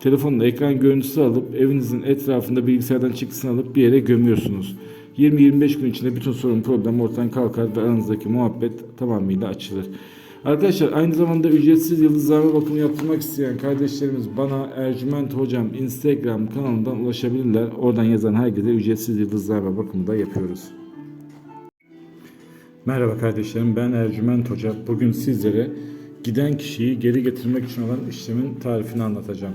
telefonla ekran görüntüsü alıp evinizin etrafında bilgisayardan çıktısını alıp bir yere gömüyorsunuz. 20-25 gün içinde bütün sorun problem ortadan kalkar ve aranızdaki muhabbet tamamıyla açılır. Arkadaşlar aynı zamanda ücretsiz yıldızlama bakımı yaptırmak isteyen kardeşlerimiz bana Ercüment Hocam Instagram kanalından ulaşabilirler. Oradan yazan herkese ücretsiz yıldızlama bakımı da yapıyoruz. Merhaba kardeşlerim ben Ercüment Hoca. Bugün sizlere giden kişiyi geri getirmek için olan işlemin tarifini anlatacağım.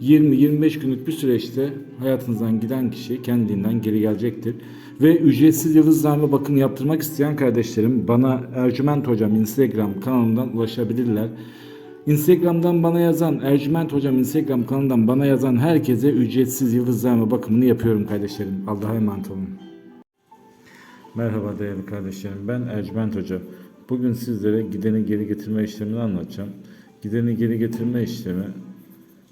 20-25 günlük bir süreçte hayatınızdan giden kişi kendiliğinden geri gelecektir. Ve ücretsiz yıldızlarla bakım yaptırmak isteyen kardeşlerim bana Ercüment Hocam Instagram kanalından ulaşabilirler. Instagram'dan bana yazan, Ercüment Hocam Instagram kanalından bana yazan herkese ücretsiz yıldızlarla bakımını yapıyorum kardeşlerim. Allah'a emanet olun. Merhaba değerli kardeşlerim. Ben Ercüment Hoca. Bugün sizlere gideni geri getirme işlemini anlatacağım. Gideni geri getirme işlemi